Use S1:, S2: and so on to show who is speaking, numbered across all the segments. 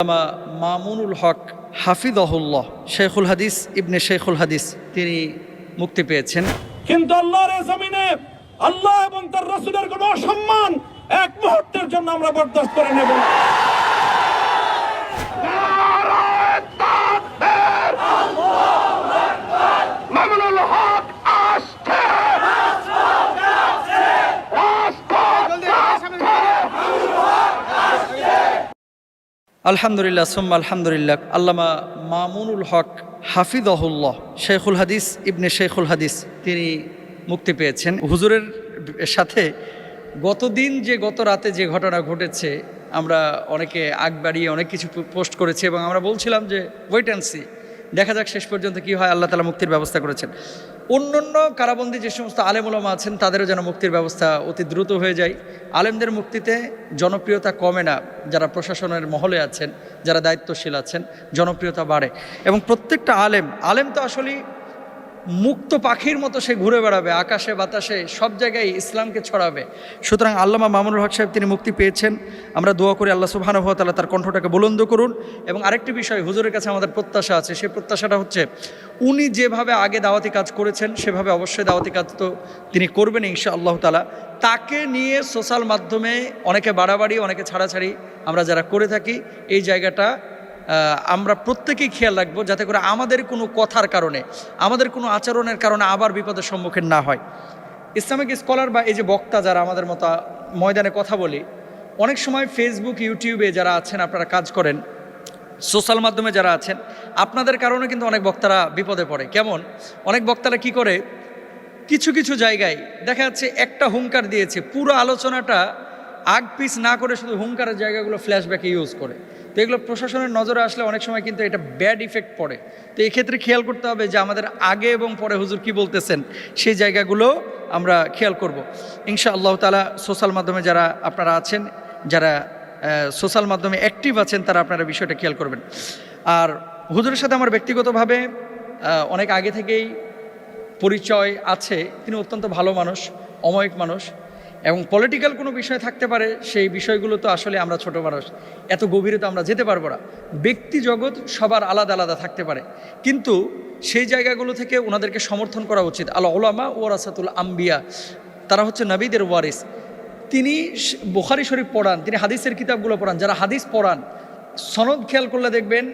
S1: আল্লামা মামুনুল হক হাফিদহুল্লাহ শেখুল হাদিস ইবনে শেখুল হাদিস, তিনি মুক্তি পেয়েছেন।
S2: কিন্তু আল্লাহর জমিনে আল্লাহ এবং তার রসুলের কোন অসম্মান এক মুহূর্তের জন্য আমরা বরদাস্ত করে নেব না।
S3: মামুনুল হক আসছে
S1: আলহামদুলিল্লাহ, সোম্মা আলহামদুলিল্লাহ। আল্লামা মামুনুল হক হাফিদহুল্লাহ শেখুল হাদিস, ইবনে শেখুল হাদিস, তিনি মুক্তি পেয়েছেন। হুজুরের সাথে গতদিন যে গত রাতে যে ঘটনা ঘটেছে, আমরা অনেকে আগ বাড়িয়ে অনেক কিছু পোস্ট করেছি এবং আমরা বলছিলাম যে ওয়েট অ্যান্ড সি দেখা যাক শেষ পর্যন্ত কি হয়, আল্লাহ তালা মুক্তির ব্যবস্থা করেছেন। অন্য অন্য কারাবন্দি যে সমস্ত আলেমুলামা আছেন, তাদেরও যেন মুক্তির ব্যবস্থা অতি দ্রুত হয়ে যায়। আলেমদের মুক্তিতে জনপ্রিয়তা কমে না, যারা প্রশাসনের মহলে আছেন, যারা দায়িত্বশীল আছেন, জনপ্রিয়তা বাড়ে। এবং প্রত্যেকটা আলেম আলেম তো আসলে মুক্ত পাখির মতো সে ঘুরে বেড়াবে, আকাশে, বাতাসে, সব জায়গায় ইসলামকে ছড়াবে। সুতরাং আল্লামা মামুনুল হক সাহেব তিনি মুক্তি পেয়েছেন। আমরা দোয়া করি আল্লাহ সুবহানাহু তাআলা তার কণ্ঠটাকে বুলন্দ করুন। এবং আরেকটি বিষয়, হুজুরের কাছে আমাদের প্রত্যাশা আছে। সেই প্রত্যাশাটা হচ্ছে, উনি যেভাবে আগে দাওয়াতি কাজ করেছেন, সেভাবে অবশ্যই দাওয়াতি কাজ তো তিনি করবেন ইনশা আল্লাহ তালা তাকে নিয়ে সোশ্যাল মাধ্যমে অনেকে বাড়াবাড়ি, অনেকে ছাড়াছাড়ি আমরা যারা করে থাকি, এই জায়গাটা আমরা প্রত্যেকেই খেয়াল রাখব যাতে করে আমাদের কোনো কথার কারণে, আমাদের কোনো আচরণের কারণে আবার বিপদের সম্মুখীন না হয়। ইসলামিক স্কলার বা এই যে বক্তা যারা আমাদের মতো ময়দানে কথা বলি, অনেক সময় ফেসবুক ইউটিউবে যারা আছেন, আপনারা কাজ করেন সোশ্যাল মাধ্যমে যারা আছেন, আপনাদের কারণে কিন্তু অনেক বক্তারা বিপদে পড়ে। কেমন? অনেক বক্তারা কি করে? কিছু কিছু জায়গায় দেখা যাচ্ছে একটা হুঙ্কার দিয়েছে, পুরো আলোচনাটা আগ পিস না করে শুধু হুঙ্কারের জায়গাগুলো ফ্ল্যাশব্যাকে ইউজ করে। তো এগুলো প্রশাসনের নজরে আসলে অনেক সময় কিন্তু এটা ব্যাড ইফেক্ট পড়ে। তো এই ক্ষেত্রে খেয়াল করতে হবে যে আমাদের আগে এবং পরে হুজুর কি বলতেছেন, সেই জায়গাগুলো আমরা খেয়াল করব। ইনশা আল্লাহ তালা সোশ্যাল মাধ্যমে যারা আপনারা আছেন, যারা সোশ্যাল মাধ্যমে অ্যাক্টিভ আছেন, তারা আপনারা বিষয়টা খেয়াল করবেন। আর হুজুরের সাথে আমার ব্যক্তিগতভাবে অনেক আগে থেকেই পরিচয় আছে। তিনি অত্যন্ত ভালো মানুষ, অময়িক মানুষ। এবং পলিটিক্যাল কোনো বিষয় থাকতে পারে, সেই বিষয়গুলো তো আসলে আমরা ছোট মানুষ, এত গভীরে তো আমরা যেতে পারব না। ব্যক্তি জগৎ সবার আলাদা আলাদা থাকতে পারে। কিন্তু সেই জায়গাগুলো থেকে ওনাদেরকে সমর্থন করা উচিত। আল্লাহ ওলামা ও রাসাতুল আম্বিয়া, তারা হচ্ছে নবীদের ওয়ারিস। তিনি বুখারি শরীফ পড়ান, তিনি হাদিসের কিতাবগুলো পড়ান, যারা হাদিস পড়ান, সনদ খেয়াল করলে দেখবেন,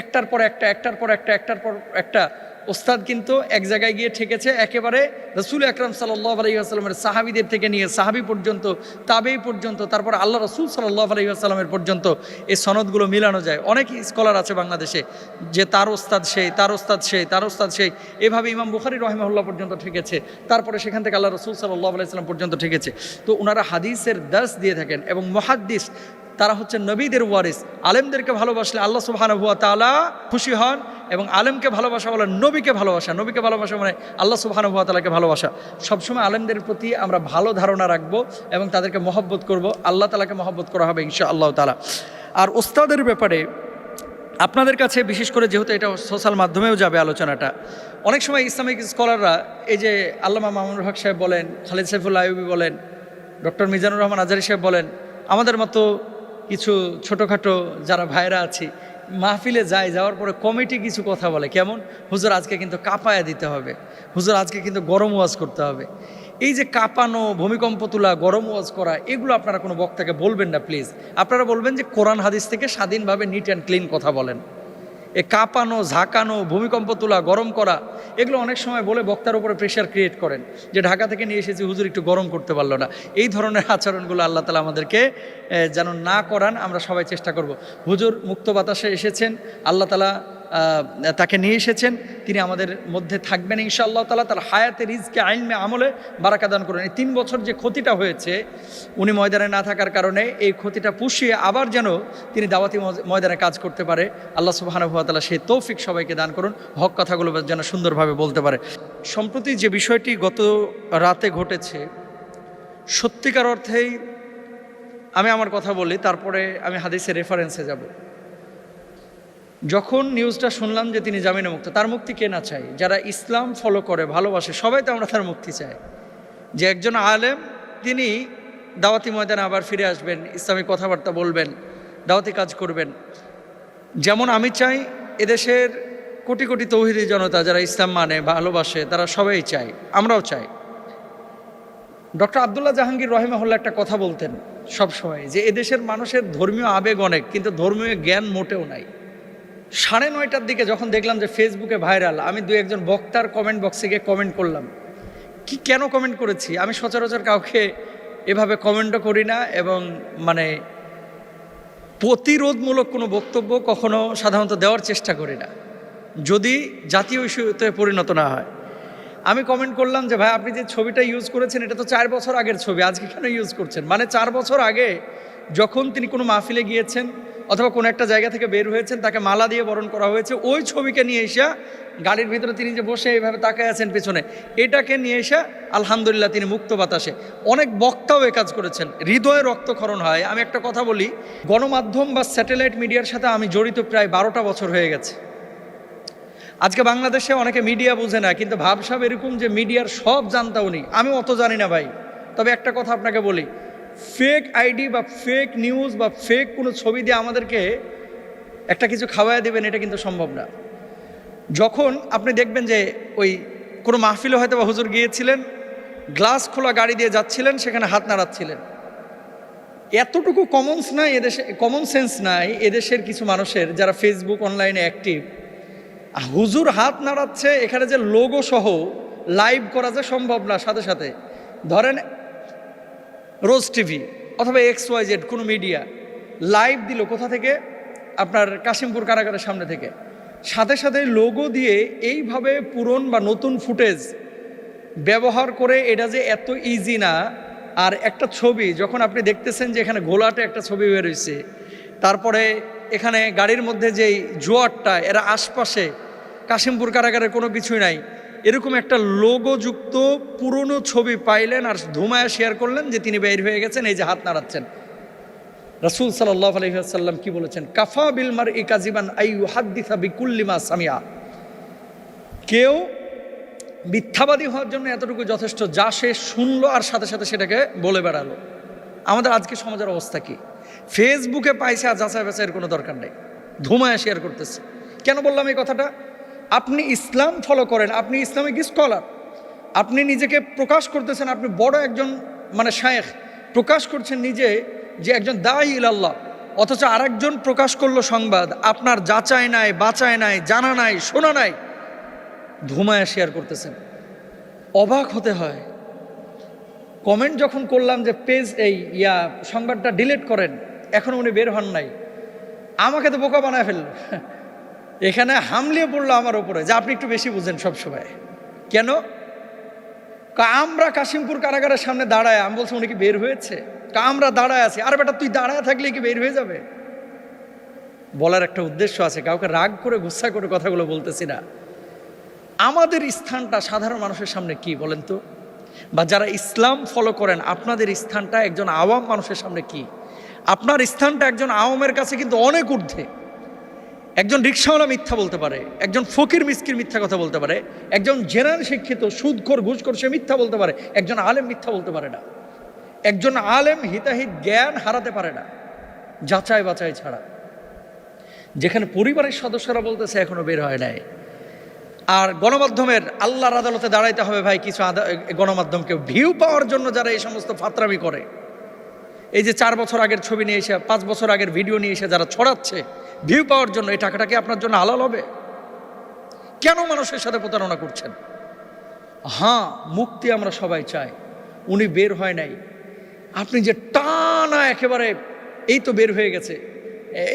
S1: একটার পর একটা, একটার পর একটা, একটার পর একটা ওস্তাদ কিন্তু এক জায়গায় গিয়ে ঠেকেছে, একেবারে রসুল আকরম সাল্লাহ আলহিহাস্লামের সাহাবিদের থেকে নিয়ে সাহাবি পর্যন্ত, তাবেই পর্যন্ত, তারপর আল্লাহ রসুল সাল্লাহ আলহিহাস্লামের পর্যন্ত এই সনদগুলো মিলানো যায়। অনেক স্কলার আছে বাংলাদেশে যে তার ওস্তাদ সেই, তার ওস্তাদ সেই, তার ওস্তাদ সেই, এভাবে ইমাম বুখারি রহমাহুল্লাহ পর্যন্ত ঠেকেছে, তারপরে সেখান থেকে আল্লাহ রসুল সাল্লাহ আলাইসাল্লাম পর্যন্ত ঠেকেছে। তো ওনারা হাদিসের দাস দিয়ে থাকেন এবং মহাদ্দিস তারা হচ্ছে নবীদের ওয়ারিস। আলেমদেরকে ভালোবাসলে আল্লাহ সুবহানাহু ওয়া তাআলা খুশি হন এবং আলেমকে ভালোবাসা বলে নবীকে ভালোবাসা। নবীকে ভালোবাসা মানে আল্লাহ সুবহানাহু ওয়া তাআলাকে ভালোবাসা। সবসময় আলেমদের প্রতি আমরা ভালো ধারণা রাখব এবং তাদেরকে মহব্বত করব। আল্লাহ তালাকে মহব্বত করা হবে ইনশা আল্লাহ তালা আর ওস্তাদের ব্যাপারে আপনাদের কাছে বিশেষ করে যেহেতু এটা সোশ্যাল মাধ্যমেও যাবে আলোচনাটা, অনেক সময় ইসলামিক স্কলাররা এই যে আল্লামা মামুনুল হক সাহেব বলেন, খালিদ সাইফুল্লাহ আইবি বলেন, ডক্টর মিজানুর রহমান আজারি সাহেব বলেন, আমাদের মতো কিছু ছোটোখাটো যারা ভাইরা আছি, মাহফিলে যায় যাওয়ার পরে কমিটি কিছু কথা বলে। কেমন? হুজুর, আজকে কিন্তু কাঁপায়া দিতে হবে। হুজুর, আজকে কিন্তু গরম ওয়াজ করতে হবে। এই যে কাঁপানো ভূমিকম্প তোলা গরম ওয়াজ করা, এগুলো আপনারা কোনো বক্তাকে বলবেন না, প্লিজ। আপনারা বলবেন যে কোরআন হাদিস থেকে স্বাধীনভাবে নিট অ্যান্ড ক্লিন কথা বলেন। এ কাঁপানো, ঝাঁকানো, ভূমিকম্প তোলা, গরম করা, এগুলো অনেক সময় বলে বক্তার উপরে প্রেশার ক্রিয়েট করেন যে ঢাকা থেকে নিয়ে এসেছি, হুজুর একটু গরম করতে পারল না। এই ধরনের আচরণগুলো আল্লাহ তালা আমাদেরকে যেন না করান, আমরা সবাই চেষ্টা করব। হুজুর মুক্ত বাতাসে এসেছেন, আল্লাহ তালা তাকে নিয়ে এসেছেন। তিনি আমাদের মধ্যে থাকবেন ইনশাআল্লাহ তালা তার হায়াতে রিজকে আইনমে আমলে বারাকা দান করেন। এই তিন বছর যে ক্ষতিটা হয়েছে, উনি ময়দানে না থাকার কারণে এই ক্ষতিটা পুষিয়ে আবার যেন তিনি দাওয়াতি ময়দানে কাজ করতে পারে। আল্লাহ সুবাহানুভাতালা সেই তৌফিক সবাইকে দান করুন। হক কথাগুলো যেন সুন্দরভাবে বলতে পারে। সম্প্রতি যে বিষয়টি গত রাতে ঘটেছে, সত্যিকার অর্থেই আমি আমার কথা বলি, তারপরে আমি হাদিসের রেফারেন্সে যাব। যখন নিউজটা শুনলাম যে তিনি জামিনে মুক্ত, তার মুক্তি কে না চাই যারা ইসলাম ফলো করে, ভালোবাসে, সবাই তো আমরা তার মুক্তি চাই। যে একজন আলেম, তিনি দাওয়াতি ময়দানে আবার ফিরে আসবেন ইসলামী কথাবার্তা বলবেন, দাওয়াতি কাজ করবেন। যেমন আমি চাই, এদেশের কোটি কোটি তৌহিদি জনতা যারা ইসলাম মানে ভালোবাসে, তারা সবাই চায়, আমরাও চাই। ডক্টর আবদুল্লাহ জাহাঙ্গীর রহিমাহুল্লাহ একটা কথা বলতেন সব সময় যে এদেশের মানুষের ধর্মীয় আবেগ অনেক, কিন্তু ধর্মীয় জ্ঞান মোটেও নাই। সাড়ে নয়টার দিকে যখন দেখলাম যে ফেসবুকে ভাইরাল আমি দু একজন বক্তার কমেন্ট বক্সে গিয়ে কমেন্ট করলাম। কি, কেন কমেন্ট করেছি? আমি সচরাচর কাউকে এভাবে কমেন্টও করি না এবং মানে প্রতিরোধমূলক কোনো বক্তব্য কখনো সাধারণত দেওয়ার চেষ্টা করি না। যদি জাতীয় ইস্যুতে পরিণত না হয়। আমি কমেন্ট করলাম যে, ভাই, আপনি যে ছবিটা ইউজ করেছেন, এটা তো চার বছর আগের ছবি, আজকে কেন ইউজ করছেন? মানে চার বছর আগে যখন তিনি কোনো মাহফিলে গিয়েছেন অথবা কোনো একটা জায়গা থেকে বের হয়েছেন, তাকে মালা দিয়ে বরণ করা হয়েছে, ওই ছবিকে নিয়ে এসে গাড়ির ভিতরে তিনি যে বসে এইভাবে তাকায় আছেন পেছনে, এটাকে নিয়ে এসে আলহামদুলিল্লাহ তিনি মুক্ত বাতাসে। অনেক বক্তাও এ কাজ করেছেন। হৃদয়ে রক্তক্ষরণ হয়। আমি একটা কথা বলি, গণমাধ্যম বা স্যাটেলাইট মিডিয়ার সাথে আমি জড়িত প্রায় বারোটা বছর হয়ে গেছে। আজকে বাংলাদেশে অনেকে মিডিয়া বোঝে না, কিন্তু ভাবসাব এরকম যে মিডিয়ার সব জানতাও নেই আমি অত জানি না ভাই। তবে একটা কথা আপনাকে বলি ফেক আইডি বা ফেক নিউজ বা ফেক কোনো ছবি দিয়ে আমাদেরকে একটা কিছু খাওয়ায় দেবেন, এটা কিন্তু সম্ভব না। যখন আপনি দেখবেন যে ওই কোনো মাহফিলে হয়তো বা হুজুর গিয়েছিলেন গ্লাস খোলা গাড়ি দিয়ে যাচ্ছিলেন, সেখানে হাত নাড়াচ্ছিলেন। এতটুকু কমনস নাই এদেশে কমন সেন্স নাই এদেশের কিছু মানুষের যারা ফেসবুক অনলাইনে অ্যাক্টিভ হুজুর হাত নাড়াচ্ছে, এখানে যে লোগো সহ লাইভ করা যে সম্ভব না, সাথে সাথে। ধরেন রোজ টিভি অথবা এক্স ওয়াই জেড, কোনো মিডিয়া, লাইভ দিল কোথা থেকে? আপনার কাশিমপুর কারাগারের সামনে থেকে। সাথে সাথে লোগো দিয়ে এইভাবে পুরন বা নতুন ফুটেজ ব্যবহার করে এটা যে এত ইজি না, আর একটা ছবি, যখন আপনি দেখতেছেন যে এখানে ঘোলাটে একটা ছবি বের হয়েছে তারপরে এখানে গাড়ির মধ্যে যেই জোয়ারটা, এরা আশপাশে, কাশিমপুর কারাগারের কোনো কিছুই নাই এরকম একটা লোগোযুক্ত পুরনো ছবি পাইলেন আর ধুমায়া শেয়ার করলেন যে তিনি বের হয়ে গেছেন, এই যে হাত নাড়াচ্ছেন। রাসুল সাল্লাহ আলহিহাসাল্লাম কি বলেছেন? কাফা বিলমার ই কাজিবান আইউ হাদ্দিসা বিকুল্লিমা সামিয়া কেউ মিথ্যাবাদী হওয়ার জন্য এতটুকু যথেষ্ট, যা সে শুনলো আর সাথে সাথে সেটাকে বলে বেড়ালো। আমাদের আজকে সমাজের অবস্থা কি? ফেসবুকে পাইছে আর যাচাই বাছাইয়ের কোনো দরকার নেই। ধুমায় শেয়ার করতেছে। কেন বললাম এই কথাটা? আপনি ইসলাম ফলো করেন, আপনি ইসলামিক স্কলার আপনি নিজেকে প্রকাশ করতেছেন, আপনি বড় একজন মানে শায়েখ, প্রকাশ করছেন নিজে যে একজন দায়ী ইলাল্লাহ, অথচ আরেকজন প্রকাশ করল সংবাদ, আপনার যাচাই নাই বাঁচায় নাই, জানা নাই, শোনা নাই ধুমায় শেয়ার করতেছেন। অবাক হতে হয়। কমেন্ট যখন করলাম যে পেজ এই ইয়া সংবাদটা ডিলিট করেন, এখন উনি বের হন নাই, আমাকে তো বোকা বানায় ফেলল। এখানে হামলিয়ে পড়ল আমার ওপরে যে আপনি একটু বেশি বুঝেন সবসময়। কেন? আমরা কাশিমপুর কারাগারের সামনে দাঁড়ায়, আমি বলছি উনি কি বের হয়েছে? কা আমরা দাঁড়ায় আছি। আর বেটা, তুই দাঁড়ায় থাকলে কি বের হয়ে যাবে? বলার একটা উদ্দেশ্য আছে, কাউকে রাগ করে গুচ্ছা করে কথাগুলো বলতেছি না। আমাদের স্থানটা সাধারণ মানুষের সামনে কি বলেন তো? বা যারা ইসলাম ফলো করেন, আপনাদের স্থানটা একজন আওয়াম মানুষের সামনে কি? আপনার স্থানটা একজন আওয়ামের কাছে কিন্তু অনেক ঊর্ধ্বে। একজন রিক্সাওয়ালা মিথ্যা বলতে পারে, একজন ফকির মিসকির মিথ্যা কথা বলতে পারে, একজন জেনারেল শিক্ষিত, সুদখোর, ঘুষখোর, সে মিথ্যা বলতে পারে, একজন আলেম মিথ্যা বলতে পারে না। একজন আলেম হিতাহিত জ্ঞান হারাতে পারে না, যাচাই বাছাই ছাড়া। যেখানে পরিবারের সদস্যরা বলতেছে, এখনও বের হয় নাই। আর গণমাধ্যমের আল্লাহর আদালতে দাঁড়াইতে হবে ভাই, কিছু গণমাধ্যমকে ভিউ পাওয়ার জন্য যারা এই সমস্ত ফাতরামি করে। এই যে চার বছর আগের ছবি নিয়ে এসে, পাঁচ বছর আগের ভিডিও নিয়ে এসে যারা ছড়াচ্ছে ভিউ পাওয়ার জন্য এই টাকাটা কি আপনার জন্য হালাল হবে? কেন মানুষের সাথে প্রতারণা করছেন? হ্যাঁ মুক্তি আমরা সবাই চাই। উনি বের হয় নাই। আপনি যে টানা একেবারে, এই তো বের হয়ে গেছে।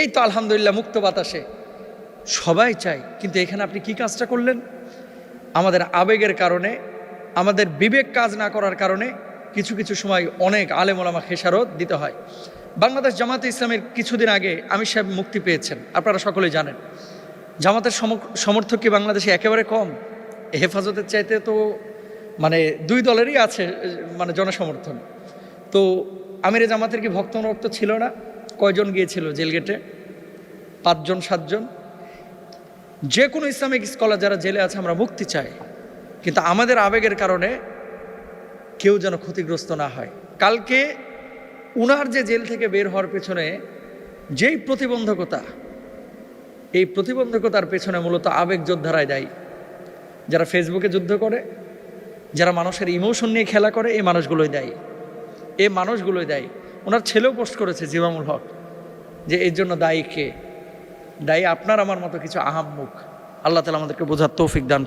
S1: এই তো আলহামদুলিল্লাহ মুক্ত বাতাসে। সবাই চাই, কিন্তু এখানে আপনি কি কাজটা করলেন? আমাদের আবেগের কারণে, আমাদের বিবেক কাজ না করার কারণে কিছু কিছু সময় অনেক আলেমোলামা খেসারত দিতে হয়। বাংলাদেশ জামাতে ইসলামের কিছুদিন আগে আমির সাহেব মুক্তি পেয়েছেন। আপনারা সকলেই জানেন। জামাতের সম- সমর্থক কি বাংলাদেশে একেবারে কম? হেফাজতের চাইতে তো মানে দুই দলেরই আছে মানে জনসমর্থন। তো আমিরে জামাতের কি ভক্ত রক্ত ছিল না? কয়জন গিয়েছিল জেলগেটে পাঁচজন, সাতজন? যে কোনো ইসলামিক স্কলার যারা জেলে আছে, আমরা মুক্তি চাই। কিন্তু আমাদের আবেগের কারণে কেউ যেন ক্ষতিগ্রস্ত না হয়। কালকে উনার যে জেল থেকে বের হওয়ার পেছনে যেই প্রতিবন্ধকতা, এই প্রতিবন্ধকতার পেছনে মূলত আবেগ যোদ্ধারাই দায়ী। যারা ফেসবুকে যুদ্ধ করে, যারা মানুষের ইমোশন নিয়ে খেলা করে, এই মানুষগুলোই দায়ী। এই মানুষগুলোই দায়ী। ওনার ছেলেও পোস্ট করেছে জিমামুল হক যে, এর জন্য দায়ী কে? দায়ী আপনার আমার মতো কিছু আহাম্মুখ আল্লাহ তালা আমাদেরকে বোঝার তৌফিক দান